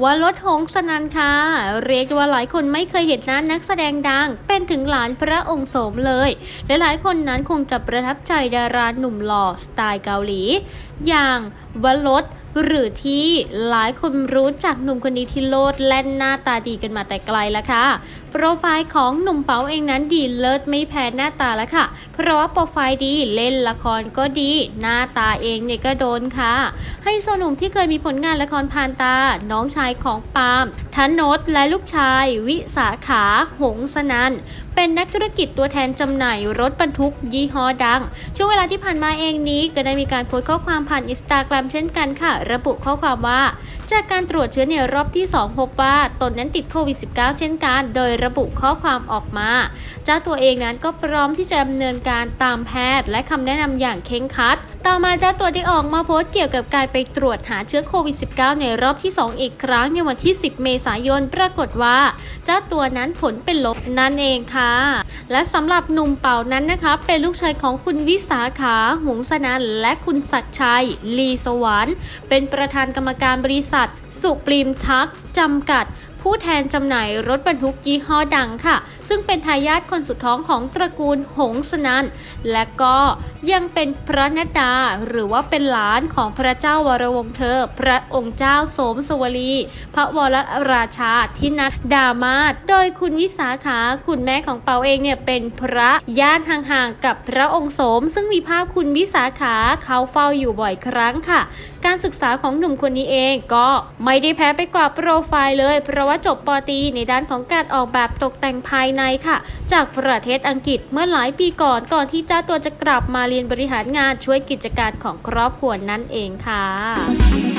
วรถหงสนันค่ะ เรียกว่าหลายคนไม่เคยเห็นหน้นนักแสดงดัง เป็นถึงหลานพระองค์โสมเลยและหลายคนนั้นคงจะประทับใจดาราหนุ่มหล่อสไตล์เกาหลี อย่างวรถหรือที่หลายคนรู้จักหนุ่มคนนี้ที่โลดแล่นหน้าตาดีกันมาแต่ไกลแล้วค่ะ โปรไฟล์ของหนุ่มเปาเองนั้นดีเลิศไม่แพ้หน้าตาแล้วค่ะ เพราะว่าโปรไฟล์ดีเล่นละครก็ดี หน้าตาเองเนี่ยก็โดนค่ะให้โซหนุ่มที่เคยมีผลงานละครผ่านตา น้องชายของปาล์มธนดและลูกชาย วิสาขา หงสนันเป็นนักธุรกิจตัวแทนจำหน่ายรถบรรทุกยี่ห้อดัง ช่วงเวลาที่ผ่านมาเองนี้ก็ได้มีการโพสต์ข้อความผ่านอินสตาแกรมเช่นกันค่ะ ระบุข้อความว่า จากการตรวจเชื้อในรอบที่ 2 พบว่าตนนั้นติดโควิด -19 เช่นกัน โดยระบุข้อความออกมา เจ้าตัวเองนั้นก็พร้อมที่จะดำเนินการตามแพทย์ และคำแนะนำอย่างเคร่งคัด ต่อมาเจ้าตัวได้ออกมาโพสต์เกี่ยวกับการไปตรวจหาเชื้อโควิด -19 ในรอบที่ 2 อีกครั้งในวันที่ 10 เมษายน ปรากฏว่า เจ้าตัวนั้นผลเป็นลบนั่นเองค่ะ และสำหรับหนุ่มเป่านั้นนะคะ เป็นลูกชายของคุณวิสาขาหงสนันและคุณศักชัยลีสวรรค์ เป็นประธานกรรมการบริษัท สุปรีมทักจำกัด ผู้แทนจำหน่ายรถบรรทุกยี่ห้อดังค่ะ ซึ่งเป็นทายาทคนสุดท้องของตระกูลหงสนันและก็ยังเป็นพระนัดดาหรือว่าเป็นหลานของพระเจ้าวรวงเธอ พระองค์เจ้าโสมสวลี พระวรราชาทินัดดามาศโดยคุณวิสาขาคุณแม่ของเปาเองเนี่ยเป็นพระญาติห่างๆกับพระองค์โสม ซึ่งมีภาพคุณวิสาขาเขาเฝ้าอยู่บ่อยครั้งค่ะ การศึกษาของหนุ่มคนนี้เองก็ไม่ได้แพ้ไปกว่าโปรไฟล์เลยเพราะว่าจบปอตรีในด้านของการออกแบบตกแต่งภายในค่ะ จากประเทศอังกฤษเมื่อหลายปีก่อนก่อนที่เจ้าตัวจะกลับมาเรียนบริหารงานช่วยกิจการของครอบครัวนั่นเองค่ะ